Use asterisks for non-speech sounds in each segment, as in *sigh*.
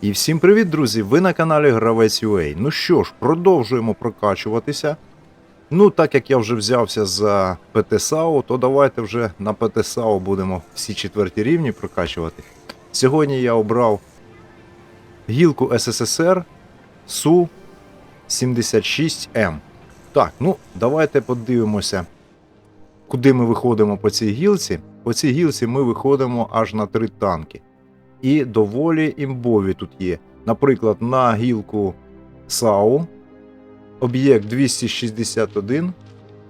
І всім привіт, друзі! Ви на каналі Гравець UA. Ну що ж, продовжуємо прокачуватися. Ну, так як я вже взявся за ПТСАУ, то давайте вже на ПТСАУ будемо всі четверті рівні прокачувати. Сьогодні я обрав гілку СССР Су 76М. Так, ну давайте подивимося, куди ми виходимо по цій гілці. По цій гілці ми виходимо аж на три танки. І доволі імбові тут є. Наприклад, на гілку САУ об'єкт 261.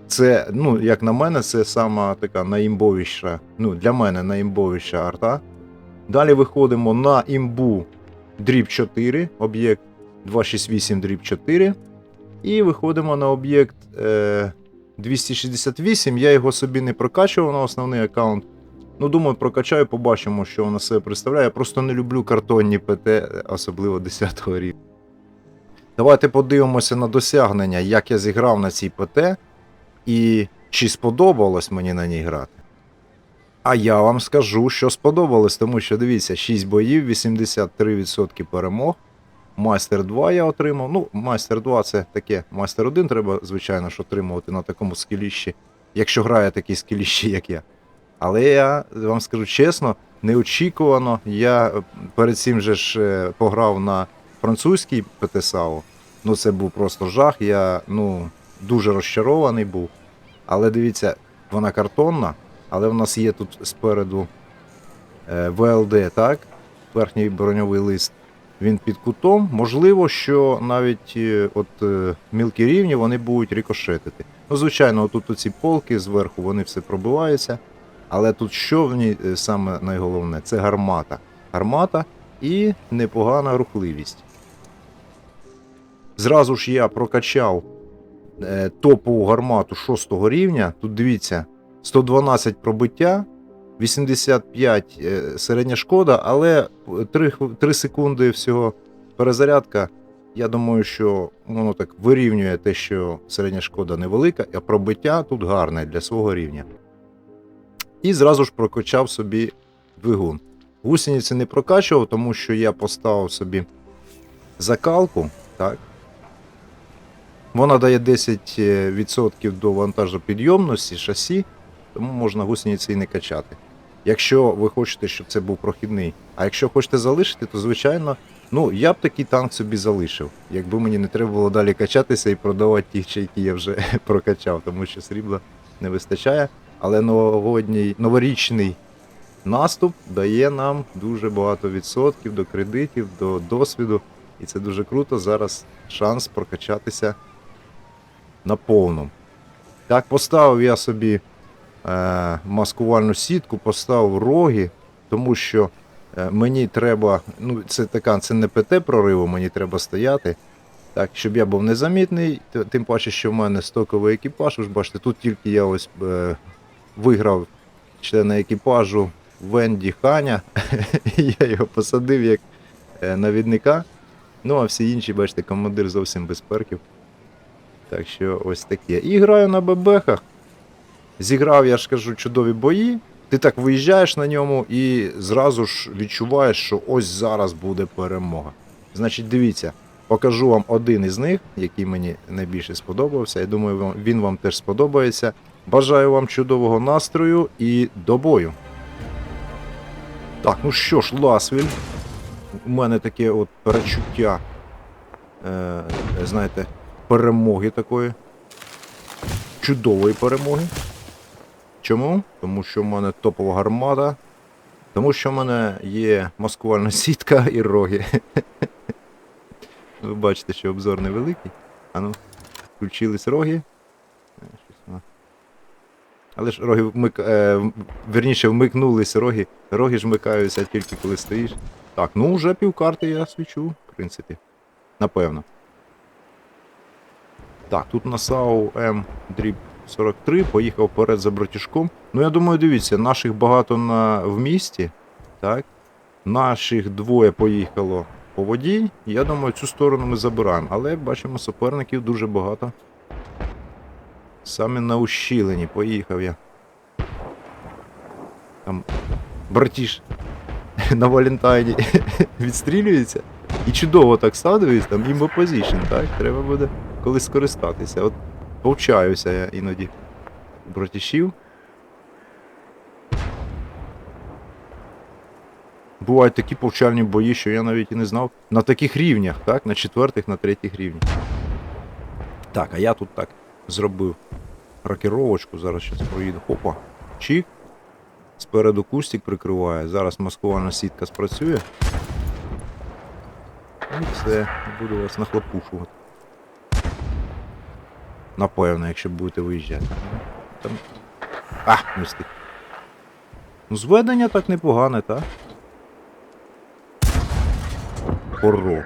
Це, ну, як на мене, це сама така найімбовіша, ну, для мене найімбовіша арта. Далі виходимо на імбу дріб 4, об'єкт 268 дріб 4. І виходимо на об'єкт е, 268. Я його собі не прокачував на основний аккаунт. Ну, думаю, прокачаю, побачимо, що воно себе представляє. Я просто не люблю картонні ПТ, особливо 10 рівня. Давайте подивимося на досягнення, як я зіграв на цій ПТ, і чи сподобалось мені на ній грати. А я вам скажу, що сподобалось, тому що дивіться, 6 боїв, 83% перемог. Майстер 2 я отримав. Ну, майстер 2 це таке. Майстер 1 треба, звичайно, ж отримувати на такому скіліщі, якщо грає такий скіліщі, як я. Але я вам скажу чесно, неочікувано. Я е, перед цим же ж е, пограв на французький ПТСАУ. Ну, це був просто жах. Я ну, дуже розчарований був. Але дивіться, вона картонна, але в нас є тут спереду е, ВЛД, так? Верхній броньовий лист. Він під кутом. Можливо, що навіть от мілкі рівні вони будуть рикошетити. Ну, звичайно, тут ці полки зверху вони все пробиваються. Але тут що в ній е, саме найголовне? Це гармата. Гармата і непогана рухливість. Зразу ж я прокачав е, топову гармату 6 рівня. Тут дивіться, 112 пробиття, 85 е, середня шкода, але 3, 3 секунди всього перезарядка. Я думаю, що воно так вирівнює те, що середня шкода невелика, а пробиття тут гарне для свого рівня. І зразу ж прокачав собі двигун. Гусениці не прокачував, тому що я поставив собі закалку. Так. Вона дає 10% до вантажопідйомності шасі, тому можна гусениці і не качати. Якщо ви хочете, щоб це був прохідний. А якщо хочете залишити, то звичайно, ну я б такий танк собі залишив, якби мені не треба було далі качатися і продавати ті, які я вже *laughs* прокачав, тому що срібла не вистачає. Але новогодній новорічний наступ дає нам дуже багато відсотків до кредитів, до досвіду. І це дуже круто. Зараз шанс прокачатися на повну. Так, поставив я собі е, маскувальну сітку, поставив роги, тому що е, мені треба. Ну, це така, це не ПТ прориву, мені треба стояти. Так, щоб я був незамітний, тим паче, що в мене стоковий екіпаж. Ви ж бачите, тут тільки я ось е, виграв члена екіпажу Венді Ханя. *laughs* я його посадив як е, навідника. Ну, а всі інші, бачите, командир зовсім без перків. Так що ось таке. І граю на бебехах. Зіграв, я ж кажу, чудові бої. Ти так виїжджаєш на ньому і зразу ж відчуваєш, що ось зараз буде перемога. Значить, дивіться, покажу вам один із них, який мені найбільше сподобався. Я думаю, він вам теж сподобається. Бажаю вам чудового настрою і до бою. Так, ну що ж, Ласвіль. У мене таке от перечуття, е, знаєте, перемоги такої. Чудової перемоги. Чому? Тому що в мене топова гармата. Тому що в мене є маскувальна сітка і роги. *laughs* Ви бачите, що обзор невеликий. А ну, включились роги. Але ж роги вмик... е, верніше вмикнулись роги. Роги ж вмикаються тільки коли стоїш. Так, ну вже півкарти я свічу, в принципі. Напевно. Так, тут на САУ М дріб 43 поїхав вперед за братішком. Ну, я думаю, дивіться, наших багато на... в місті. Так. Наших двоє поїхало по воді. Я думаю, цю сторону ми забираємо. Але бачимо, суперників дуже багато. Саме на ущілені поїхав я. Там братіш на Валентайні *laughs* відстрілюється. І чудово так став, там імбо позишн, так? Треба буде колись скористатися. От повчаюся я іноді братішів. Бувають такі повчальні бої, що я навіть і не знав. На таких рівнях, так? На четвертих, на третіх рівнях. Так, а я тут так зробив рокіровочку, зараз щас проїду. Хопа. Чик. Спереду кустик прикриває. Зараз маскувальна сітка спрацює. І все, буду вас нахлопушувати. Напевно, якщо будете виїжджати. Там... А, не встиг. Ну, зведення так непогане, так? Хорош.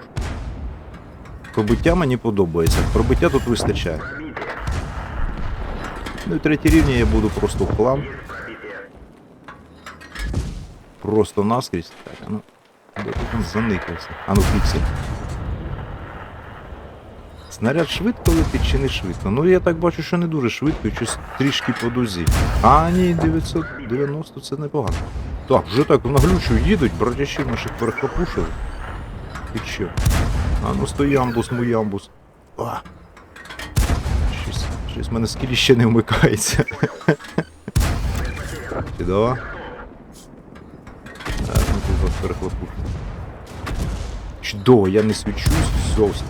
Пробиття мені подобається. Пробиття тут вистачає. Ну і третій рівні я буду просто в хлам. Просто наскрізь. Так, а ну. Де ти? А ну фіксі. Снаряд швидко летить чи не швидко? Ну я так бачу, що не дуже швидко, щось трішки по дузі. А, ні, 990 це непогано. Так, вже так наглючу їдуть, братящі наших перехлопушили. І що? А ну стой ямбус, мой ямбус. А. Щось, в мене скілі ще не вмикається. Чудово. Ну. Чудово, я не свічусь зовсім.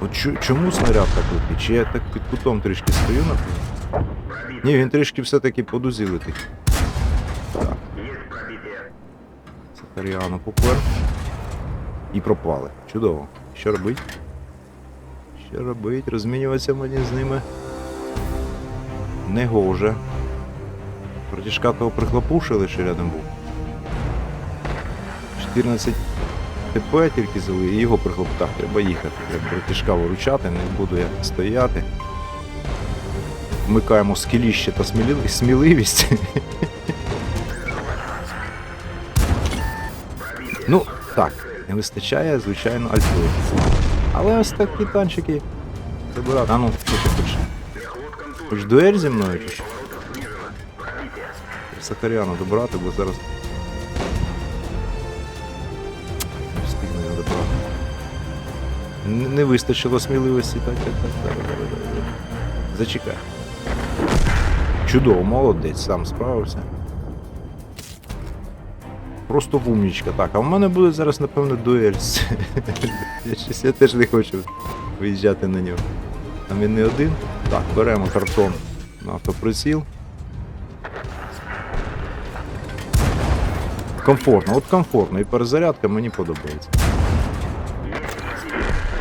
От чому снаряд так летить? Чи я так під кутом трішки стою напевно? Ні, він трішки все-таки по дузі летить. Так. Сахаріану попер. І пропали. Чудово. Що робить? Що робить? Розмінюватися мені з ними. Не гоже. Братішка того прихлопушили, що рядом був. 14 ТП тільки зали, і його прихлоп. Так, треба їхати. Треба братішка виручати, не буду я стояти. Вмикаємо скіліще та сміливість. ну, так, не вистачає, звичайно, альфи. Але ось такі танчики. Забирати. А ну, ти хочеш? Хоч дуель зі мною чи що? Сахаряну добрати, бо зараз. Не встигну його добрати. Н- Не вистачило сміливості, так, так, так, давай, давай, давай, давай. Зачекай. Чудово, молодець, сам справився. Просто вумнічка. Так, а в мене буде зараз, напевно, дуель. з- *laughs* я щось я теж не хочу виїжджати на нього. Там він не один. Так, беремо картон на автоприціл. Комфортно, от комфортно, і перезарядка мені подобається.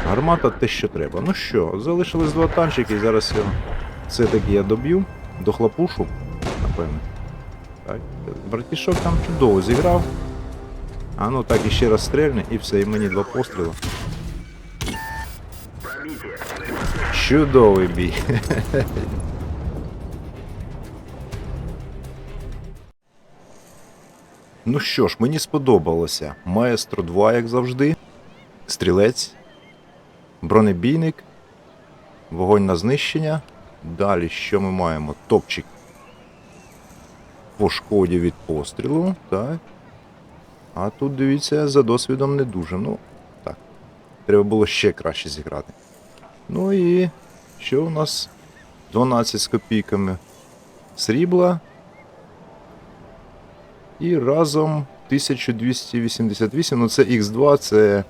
Гармата те, що треба. Ну що, залишилось два танчики, зараз його все-таки я доб'ю, дохлопушу, напевно. Так, братішок там чудово зіграв. А ну так іще раз стрельне і все, і мені два постріли. Чудовий бій. *laughs* Ну що ж, мені сподобалося. Маестро 2, як завжди. Стрілець. Бронебійник. Вогонь на знищення. Далі що ми маємо? Топчик. По шкоді від пострілу. Так. А тут дивіться, за досвідом не дуже. Ну, так. Треба було ще краще зіграти. Ну і що у нас? 12 з копійками срібла. І разом 1288. Ну це Х2, це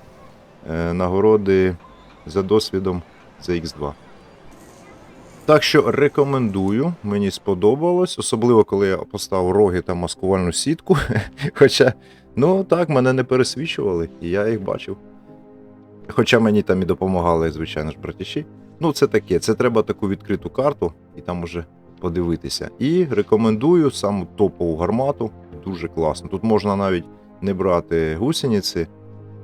е, нагороди за досвідом це Х2. Так що рекомендую, мені сподобалось, особливо коли я поставив роги та маскувальну сітку. *laughs* Хоча, ну так, мене не пересвічували, і я їх бачив. Хоча мені там і допомагали, звичайно ж, братіші. Ну, це таке, це треба таку відкриту карту і там уже подивитися. І рекомендую саму топову гармату. Дуже класно. Тут можна навіть не брати гусениці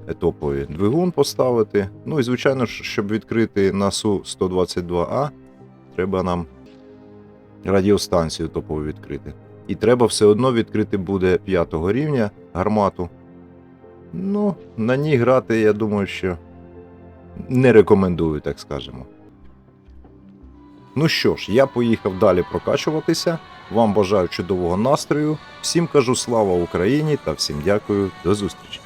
е, топові, двигун поставити. Ну і звичайно щоб відкрити на Су-122А, треба нам радіостанцію топову відкрити. І треба все одно відкрити буде 5 рівня гармату. Ну, на ній грати, я думаю, що не рекомендую, так скажемо. Ну що ж, я поїхав далі прокачуватися. Вам бажаю чудового настрою. Всім кажу слава Україні та всім дякую. До зустрічі.